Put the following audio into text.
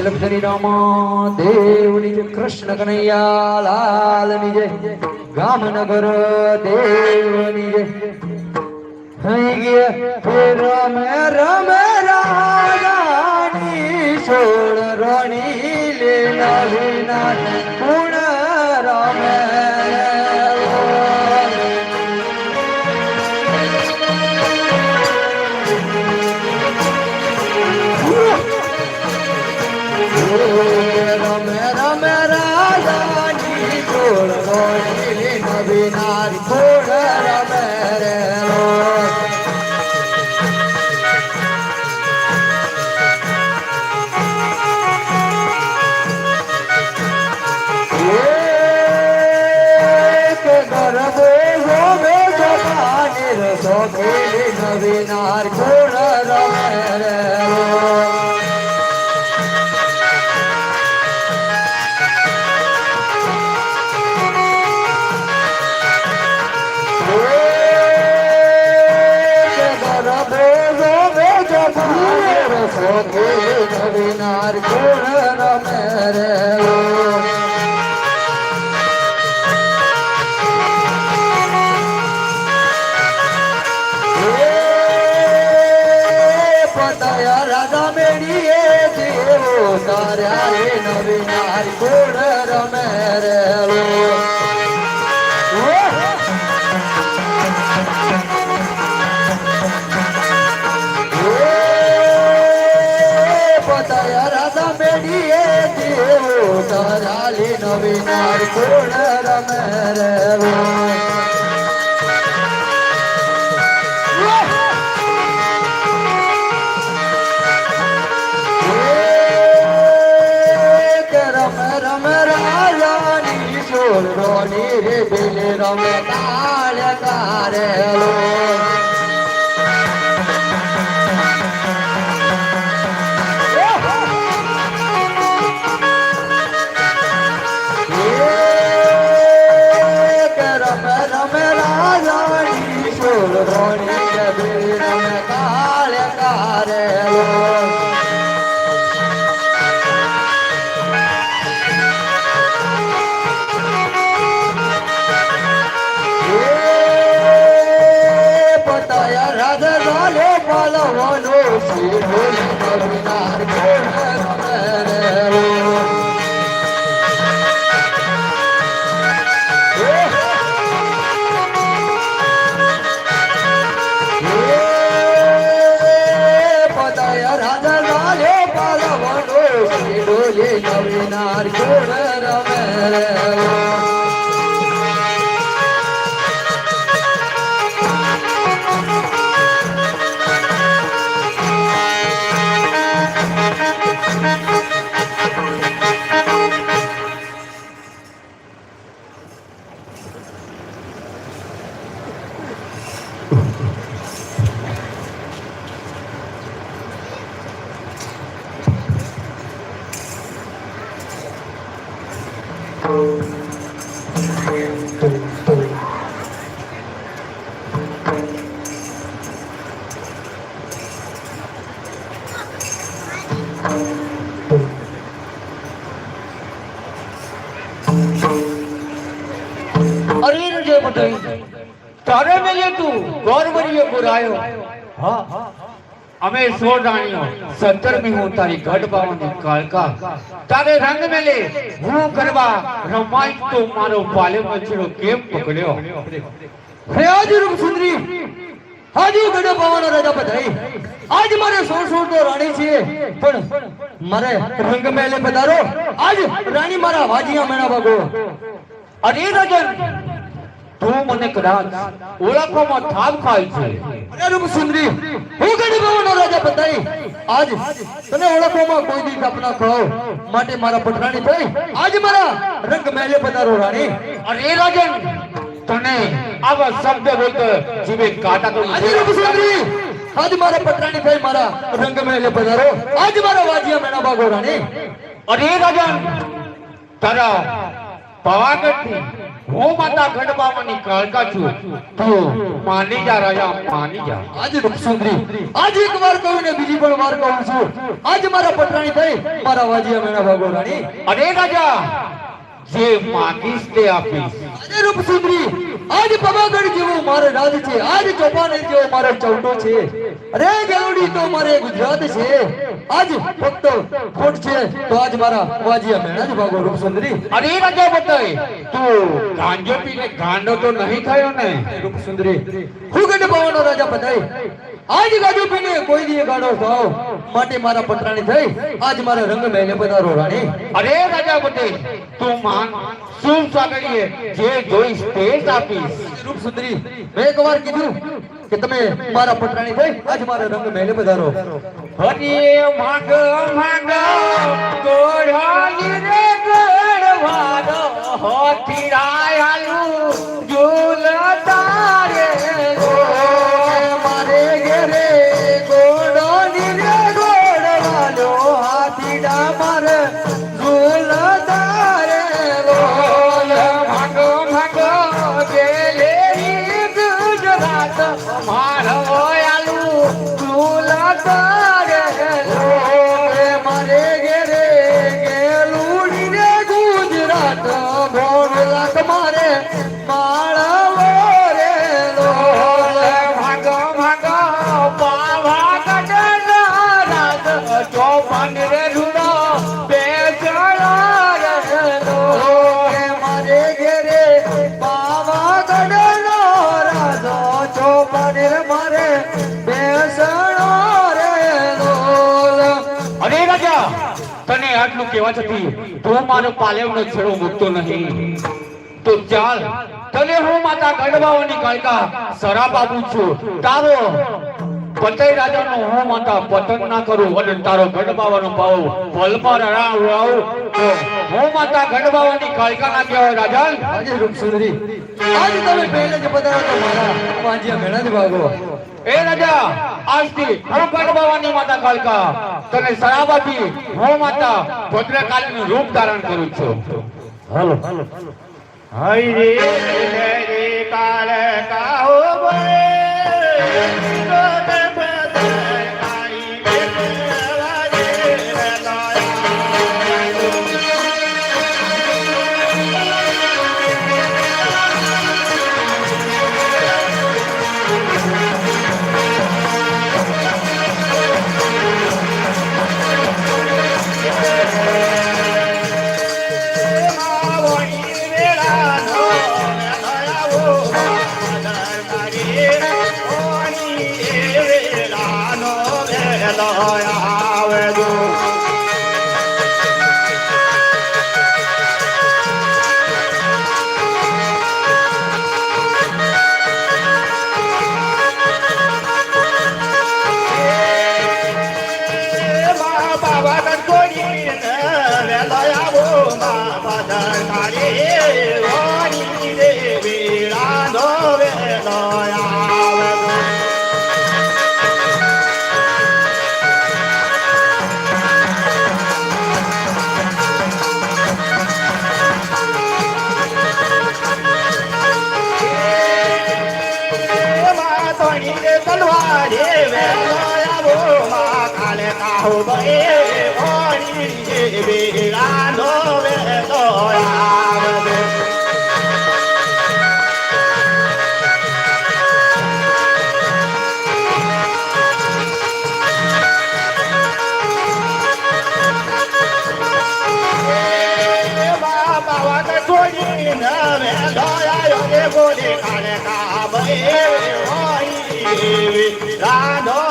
લક્ષ્મી રામા દેવની જય કૃષ્ણ કનૈયા લાલની જય ગામનગર દેવની જય થઈ ગયા રમે રમે રાણી છોડ રણી લીલા લીલા નાર ગુણ રમે રે રાજા મેળીએ દેવો તાર્યા રે નવી નારી ગોળ ગોળ રમે રે રમ રમ રાજાની સોરડોની રે દિલ રમે કાળ કારેલો ઝાલે પાલવાનો શિરો નરનાર કોણ રમે બધાઈ તારે મેલે તું, ગોરવરીએ પુરાયો. હા. અમે સો રાણીઓ સત્તરમી હું તારી ગઢ બાવાની કાળકા. તારે રંગ મેલે, હું કરવા રમાય તો મારો પાલે મચડો કેમ પકડ્યો? આજ રૂપ સુંદરી હાજી ગડે પવન રાજા બધાઈ આજ મારે સોળ સોળ તો રાણી છે પણ મારે રંગ મેલે પધારો. આજ રાણી મારા વાજિયા મેળા ભાગો અરે રજન તું મને કદાચ ઓળખવામાં થાપ ખાય છે. અરે રૂપ સુંદરી હું ગણી ભવનો રાજા બતાઈ આજ તને ઓળખવામાં કોઈ દી કપના ખાઓ માટે મારા પટરાણી થઈ આજ મારા રંગ મેલે પધારો રાણી. અરે રાજન તને આવા શબ્દ બોલતો જીવે કાટા તો અરે રૂપ સુંદરી આજ મારા પટરાણી થઈ મારા રંગ મેલે પધારો. આજ મારા વાજિયા મેણા ભાગો રાણી. અરે રાજન તારા પાવાગઢથી હું માતા ગઢ કાળકા છું. તું માની જા રાજા માની જા. આજ રૂપસુંદરી આજ એક વાર કહું ને બીજી પણ વાર કહું છું. આજ મારા પટરાણી થઈ મારા વાજીયા મેના ભાગો રાણી. અરે રાજા જે માગીશ તે આપીશ. આજે રૂપસુંદરી આજ પવાગઢ જેવો મારો રાજ છે આજ ચોપાને જેવો મારો ચૌટો છે. અરે ગેલુડી તો મારે ગુજરાત છે. આજ ફક્ત ખોટ છે. તો આજ મારા વાજીયા મેણા જ ભાગો, રૂપસુંદરી. અરે રાજા બતાય તું ગાંજો પીને ગાંડો તો નહીં થયો ને? રૂપસુંદરી. હું ગઢ પવનનો રાજા બધાય આજ ગાજો પીને કોઈ દી ગાડો સાવ. માટે મારા પટરાણી થઈ આજ મારા રંગ મહેલે પધારો રાણી. અરે રાજા બતાય તું માન શું સાગરીએ જે જોઈશ તે આપીશ રૂપ સુંદરી મેં એક વાર કીધું કે તમે મારા પટરાણી થઈ આજ મારા રંગ મહેલે પધારો. હરી માંગ માંગ ગોળાલી રે ગોળવાડો હોતી રાયાલું ઝૂલતા તને કહેવા છતી તું. મારો પાલેવનો છેડો મૂકતો નહીં. તો ચાલ, તને હું માતા ગઢવાઓની કાળકા સરા બાબુ છું. તારો પતઈ રાજાનો હું માતા પતન ના કરું અને તારો ગઢબાવાનો ભાવ પલમાં રણાવ આવું. હું માતા ગઢબાવાની કાળકા ના કહેવાય રાજા. આજે રૂપસુંદરી આજ તમે પહેલે જ પધારો તો મારા પાંજિયા મેળા જ ભાગો એ રાજા આજથી હું ગઢબાવાની માતા કાળકા. તને આપી હું માતા ભદ્રકાલીનું રૂપ ધારણ કરું છું. હાલો. હરે રે કાળ Jaya 爹辈多呀，我们家的家户辈辈多，爷爷辈家多辈多呀，爷爷把娃娃教育成能耐，多呀，有爹辈的家的家辈辈。રાધો